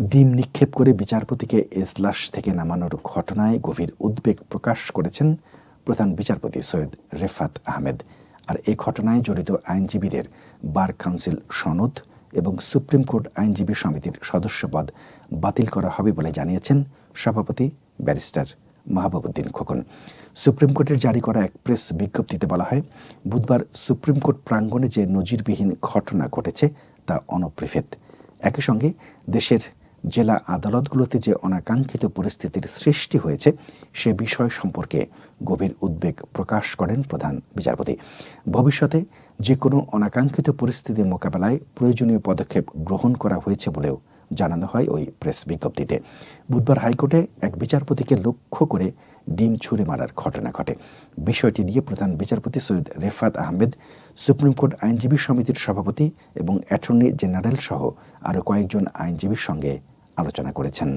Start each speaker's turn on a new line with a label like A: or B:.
A: ডিম নিক্ষেপ করে বিচারপতিকে এজলাস থেকে নামানোর ঘটনায় গভীর উদ্বেগ প্রকাশ করেছেন প্রধান বিচারপতি সৈয়দ রেফাত আহমেদ। আর এ ঘটনায় জড়িত আইনজীবীদের বার কাউন্সিল সনদ এবং সুপ্রিম কোর্ট আইনজীবী সমিতির সদস্যপদ বাতিল করা হবে বলে জানিয়েছেন সভাপতি ব্যারিস্টার মাহবুবুদ্দিন খোকন। সুপ্রিম কোর্টের জারি করা এক প্রেস বিজ্ঞপ্তিতে বলা হয়, বুধবার সুপ্রিম কোর্ট প্রাঙ্গণে যে নজিরবিহীন ঘটনা ঘটেছে তা অনপ্রিফেত। একই সঙ্গে দেশের জেলা আদালতগুলোতে যে অনাকাঙ্ক্ষিত পরিস্থিতির সৃষ্টি হয়েছে, সে বিষয় সম্পর্কে গভীর উদ্বেগ প্রকাশ করেন প্রধান বিচারপতি। ভবিষ্যতে যে কোনো অনাকাঙ্ক্ষিত পরিস্থিতি মোকাবেলায় প্রয়োজনীয় পদক্ষেপ গ্রহণ করা হয়েছে বলেও জানানো হয় ওই প্রেস বিজ্ঞপ্তিতে। বুধবার হাইকোর্টে এক বিচারপতিকে লক্ষ্য করে ডিম ছুঁড়ে মারার ঘটনা ঘটে। বিষয়টি নিয়ে প্রধান বিচারপতি সৈয়দ রেফাত আহমেদ, সুপ্রিম কোর্ট আইনজীবী সমিতির সভাপতি এবং অ্যাটর্নি জেনারেল সহ আরও কয়েকজন আইনজীবীর সঙ্গে আলোচনা করেছেন।